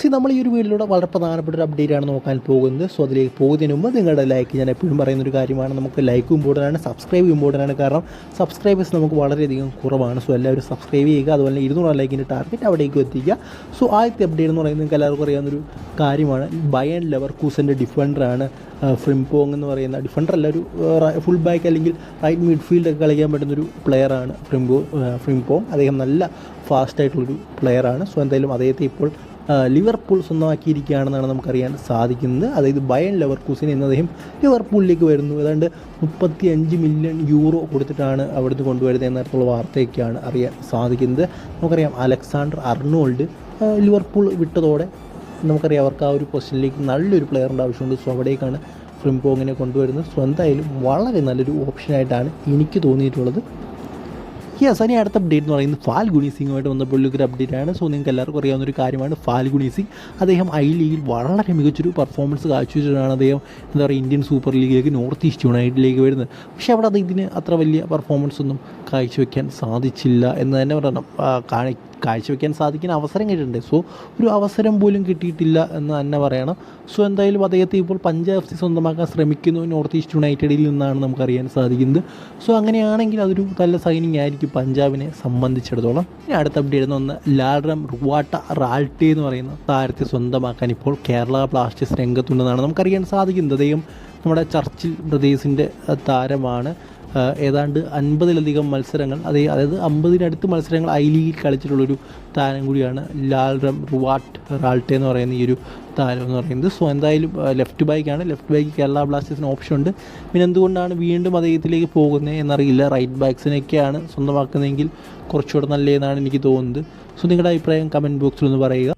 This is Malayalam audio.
സി നമ്മൾ ഈ ഒരു വീഡിയോയിലൂടെ വളരെ പ്രധാനപ്പെട്ട ഒരു അപ്ഡേറ്റ് ആണ് നോക്കാൻ പോകുന്നത്. സോ അതിലേക്ക് പോകുന്നതിന് മുമ്പ് നിങ്ങളുടെ ലൈക്ക് ഞാൻ എപ്പോഴും പറയുന്ന ഒരു കാര്യമാണ്. നമുക്ക് ലൈക്ക് ഇമ്പോർട്ടന്റ് ആണ് സബ്സ്ക്രൈബ് ഇമ്പോർട്ടന്റ് ആണ്. കാരണം സബ്സ്ക്രൈബേഴ്സ് നമുക്ക് വളരെയധികം കുറവാണ്. സോ എല്ലാവരും സബ്സ്ക്രൈബ് ചെയ്യുക അതുപോലെ ഇരുന്നൂറ് ലൈക്കിന്റെ ടാർഗറ്റ് അവിടേക്ക് എത്തിക്കുക. സോ ആദ്യത്തെ അപ്ഡേറ്റ് എന്ന് പറയുന്നത് നിങ്ങൾക്ക് എല്ലാവർക്കും അറിയാവുന്നൊരു കാര്യമാണ്. ബയൻ ലെവർ കൂസന്റെ ഡിഫൻഡറാണ് ഫ്രിംപോങ് എന്ന് പറയുന്ന ഡിഫൻഡർ അല്ല ഒരു ഫുൾ ബാക്ക് അല്ലെങ്കിൽ റൈറ്റ് മിഡ്ഫീൽഡ് ഒക്കെ കളിക്കാൻ പറ്റുന്ന ഒരു പ്ലെയറാണ് ഫ്രിംപോ ഫ്രിംപോങ് അദ്ദേഹം നല്ല ഫാസ്റ്റായിട്ടുള്ളൊരു പ്ലെയറാണ് സോ എന്തായാലും അദ്ദേഹത്തെ ഇപ്പോൾ ലിവർപൂൾ സ്വന്തമാക്കിയിരിക്കുകയാണെന്നാണ് നമുക്കറിയാൻ സാധിക്കുന്നത്. അതായത് ബയൻ ലെവർ കുസിൻ എന്ന അദ്ദേഹം ലിവർപൂളിലേക്ക് വരുന്നു. ഏതാണ്ട് മുപ്പത്തി അഞ്ച് മില്യൺ യൂറോ കൊടുത്തിട്ടാണ് അവിടുന്ന് കൊണ്ടുവരുന്നത് എന്നർത്ഥമുള്ള വാർത്തയൊക്കെയാണ് അറിയാൻ സാധിക്കുന്നത്. നമുക്കറിയാം അലക്സാണ്ടർ അർണോൾഡ് ലിവർപൂൾ വിട്ടതോടെ നമുക്കറിയാം അവർക്ക് ആ ഒരു പൊസിഷനിലേക്ക് നല്ലൊരു പ്ലെയറിന്റെ ആവശ്യമുണ്ട്. സോ അവിടേക്കാണ് ഫ്രിംപോങ്ങിനെ കൊണ്ടുവരുന്നത്. സോ എന്തായാലും വളരെ നല്ലൊരു ഓപ്ഷനായിട്ടാണ് എനിക്ക് തോന്നിയിട്ടുള്ളത്. യെസ് ഇനി അടുത്ത അപ്ഡേറ്റ് എന്ന് പറയുന്നത് ഫാൽഗുണി സിംഗുമായിട്ട് ബന്ധപ്പെട്ടുള്ള ഒരു അപ്ഡേറ്റ് ആണ്. സോ നിങ്ങൾക്ക് എല്ലാവർക്കും അറിയാവുന്ന ഒരു കാര്യമാണ് ഫാൽഗുണി സിംഗ്. അദ്ദേഹം ഐ ലീഗിൽ വളരെ മികച്ചൊരു പെർഫോമൻസ് കാഴ്ചവെച്ചിട്ടാണ് അദ്ദേഹം എന്താ പറയുക ഇന്ത്യൻ സൂപ്പർ ലീഗിലേക്ക് നോർത്ത് ഈസ്റ്റ് യുണൈറ്റഡിലേക്ക് വരുന്നത്. പക്ഷേ അവിടെ അദ്ദേഹത്തിന് അത്ര വലിയ പെർഫോമൻസ് ഒന്നും കാഴ്ചവെക്കാൻ സാധിച്ചില്ല എന്ന് തന്നെ പറയണം കാഴ്ചവെക്കാൻ സാധിക്കുന്ന അവസരം കിട്ടിയിട്ടുണ്ട്. സോ ഒരു അവസരം പോലും കിട്ടിയിട്ടില്ല എന്ന് തന്നെ പറയണം. സോ എന്തായാലും അദ്ദേഹത്തെ ഇപ്പോൾ പഞ്ചാബ് സി സ്വന്തമാക്കാൻ ശ്രമിക്കുന്നു. നോർത്ത് ഈസ്റ്റ് യുണൈറ്റഡിൽ നിന്നാണ് നമുക്കറിയാൻ സാധിക്കുന്നത്. സോ അങ്ങനെയാണെങ്കിൽ അതൊരു നല്ല സൈനിങ് ആയിരിക്കും പഞ്ചാബിനെ സംബന്ധിച്ചിടത്തോളം. ഇനി അടുത്ത അപ്ഡേറ്റ് ഒന്ന് ലാൽറം റുവാട്ട റാൾട്ടി എന്ന് പറയുന്ന താരത്തെ സ്വന്തമാക്കാൻ ഇപ്പോൾ കേരള ബ്ലാസ്റ്റേഴ്സ് രംഗത്തുണ്ടെന്നാണ് നമുക്കറിയാൻ സാധിക്കുന്നത്. അദ്ദേഹം നമ്മുടെ ചർച്ചിൽ ബ്രദേഴ്സിന്റെ താരമാണ്. ഏതാണ്ട് അൻപതിലധികം മത്സരങ്ങൾ അതേ അതായത് അമ്പതിനടുത്ത് മത്സരങ്ങൾ ഐ ലീഗിൽ കളിച്ചിട്ടുള്ളൊരു താരം കൂടിയാണ് ലാൽ റം റുവാട്ട് റാൾട്ടെ എന്ന് പറയുന്ന ഈ ഒരു താരം എന്ന് പറയുന്നത്. സോ എന്തായാലും ലെഫ്റ്റ് ബാക്കാണ്. ലെഫ്റ്റ് ബാക്ക് കേരള ബ്ലാസ്റ്റേഴ്സിന് ഓപ്ഷൻ ഉണ്ട്. പിന്നെ എന്തുകൊണ്ടാണ് വീണ്ടും അദ്ദേഹത്തിലേക്ക് പോകുന്നത് എന്നറിയില്ല. റൈറ്റ് ബാക്സിനൊക്കെയാണ് സ്വന്തമാക്കുന്നതെങ്കിൽ കുറച്ചുകൂടെ നല്ലതെന്നാണ് എനിക്ക് തോന്നുന്നത്. സോ നിങ്ങളുടെ അഭിപ്രായം കമന്റ് ബോക്സിൽ ഒന്ന് പറയുക.